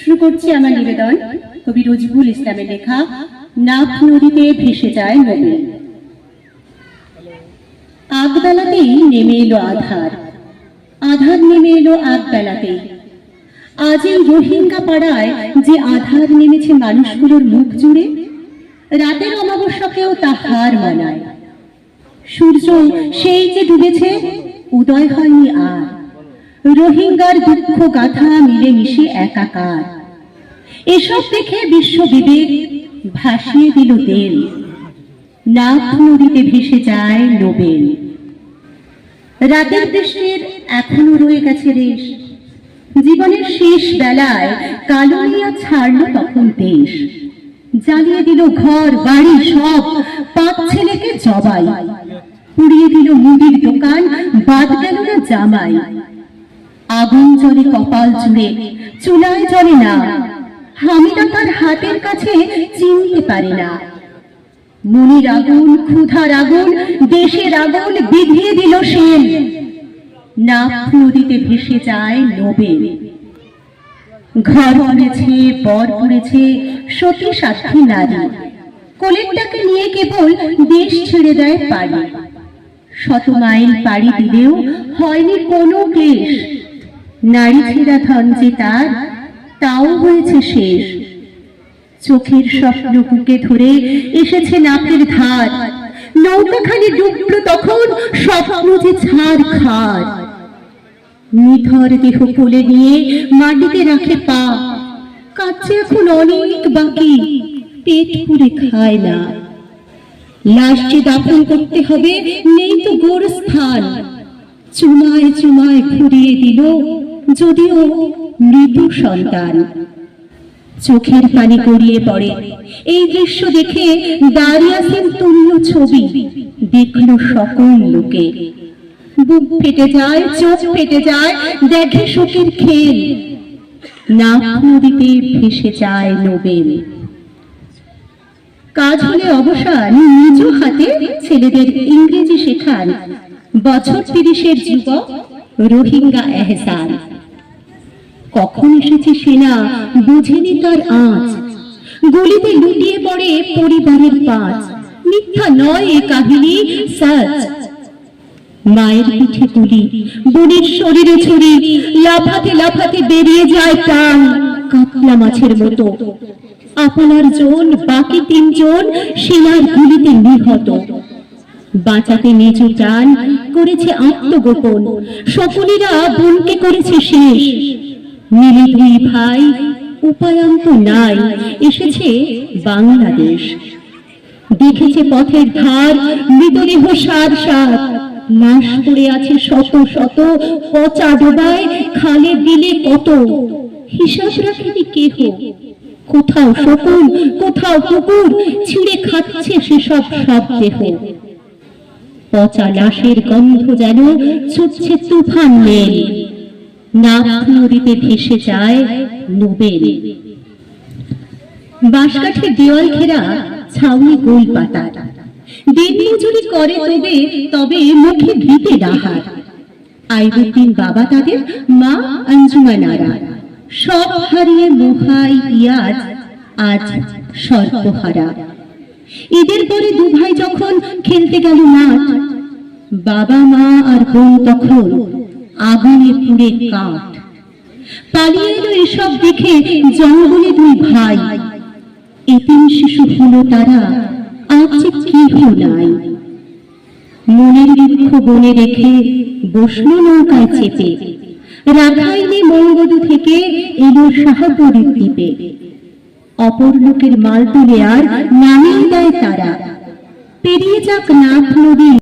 শুরু করছি আমার নিবেদন। কবি রজবুল ইসলামের লেখা নাফ নদীতে ভেসে যায় নদী আগবেলাতেই নেমে এলো আধার। আধার নেমে এলো আগবেলাতেই। আজ এই রোহিঙ্গা পাড়ায় যে আধার নেমেছে মানুষগুলোর মুখ জুড়ে, রাতের অমাবস্যাকেও তা হার মানায়। সূর্য সেই যে ডুবেছে, উদয় হয়নি আর। রোহিঙ্গার দুঃখ গাথা মিলেমিশে একাকার। এসব দেখে বিশ্ব বিবেক ভাসিয়ে দিল দেল নাক নদীতে ভেসে যায় নোবেল। রাতের দেশের এখনও রয়ে গেছে রেশ জীবনের শেষ বেলায় কালোনিয়া ছাড়লো তখন দেশ। জ্বালিয়ে দিল ঘর, বাড়ি, সব। পাঁচ ছেলেকে জবাই। পুড়িয়ে দিল মুদির দোকান, বাদ গেল না জামাই। আগুন জ্বলে, কপাল জুড়ে, চুলায় জ্বলে না। হামিদা তার হাতের কাছে চিনতে পারে না। মনির আগুন, ক্ষুধার আগুন, দেশের আগুন বিধিয়ে দিল সেন নাক নদীতে ভেসে যায় নোবেল ঘর পড়েছে পর পড়েছে সতী সাক্ষী নারী। কোলেরটাকে নিয়ে কেবল দেশ ছেড়ে দেয় পাড়ি। শত মাইল পাড়ি দিলেও হয়নি কোনো ক্লেশ। নারী ছেড়া ধন যে তার তাও হয়েছে শেষ। চোখের স্বপ্ন বুকে ধরে এসেছে নাপের ধার। নৌকাখানি ডুবল তখন স্বপ্ন যে ছাড় খার। নিথর দেহ কোলে নিয়ে মাটিতে রাখে পা। কাছে এখন অনেক বাকি, পেট পুরে খায় না। লাশ যে দাফন করতে হবে, নেই তো গোর স্থান চুমায় চুমায় ঘুরিয়ে দিল যদিও মৃত সন্তান। চোখের পানি গড়িয়ে পড়ে। এই দৃশ্য দেখে দাঁড়িয়েছেন তুল্য ছবি। দেখল সকল লোকে। বুক ফেটে যায়, চোখ ফেটে যায়, দেখে শোকের খেল। না নদীতে ভেসে যায় নোবেল। কাজ হলে অবসান নিজ হাতে ছেলেদের ইংরেজি শেখান। বছর তিরিশের যুবক রোহিঙ্গা এহসান। কখন এসেছে সেনা বুঝেনি তার আঁচ। গলিতে লুটিয়ে পড়ে পরিবারের পাঁচ। মিথ্যা নয় এ কাহিনী, সাচ। মায়ের পিঠে তুলি বোনের শরীরে ছুরি, লাফাতে লাফাতে বেরিয়ে যায় প্রাণ কাতলা মাছের মতো। আপনার জন, বাকি তিনজন সেনার গুলিতে নিহত। বাঁচাতে নিজ টান করেছে আত্মগোপন। সকলেরা বোনকে করেছে শেষ। মিলে দুই ভাই, উপায়ন্ত নাই, এসেছে বাংলাদেশ। দেখেছে পথের ধার, মৃতদেহ সার সার। লাশ পড়ে আছে শত শত, পচা ডোবায়, খালে বিলে কত। হিসাব রাখেনি কেহ? কোথাও শকুন, কোথাও কুকুর, ছিঁড়ে খাচ্ছে সেসব সব দেহ। পচা লাশের গন্ধ যেন ছুটছে তুফান মেল। নদীতে ভেসে যায় নোবেল। বাঁশকাঠের দেওয়াল ঘেরা ছাউনি গোল পাতার। দিন মজুরি করে তবে তবে মুখে ভীতে ডাহার আইবুদ্দিন বাবা তাদের মা আঞ্জুমানারা সব হারিয়ে মোহাই ইয়াজ আজ সর্বহারা ঈদের পরে দু ভাই যখন খেলতে গেল মাঠ, বাবা মা আর বোন তখন আগুনে পুড়ে কাঠ। পালিয়ে এলো এসব দেখে জঙ্গলে দুই ভাই। এতিম শিশু হলো তারা, আজ নাই। মনের দুঃখ বনে রেখে বসল নৌকায় চেপে। রাখাইনে মঙ্গদু থেকে এলো সাহায্য দ্বীপে। অপর লোকের মাল তুলে আর নামিয়ে দেয় তারা। পেরিয়ে যাক নাথ নদী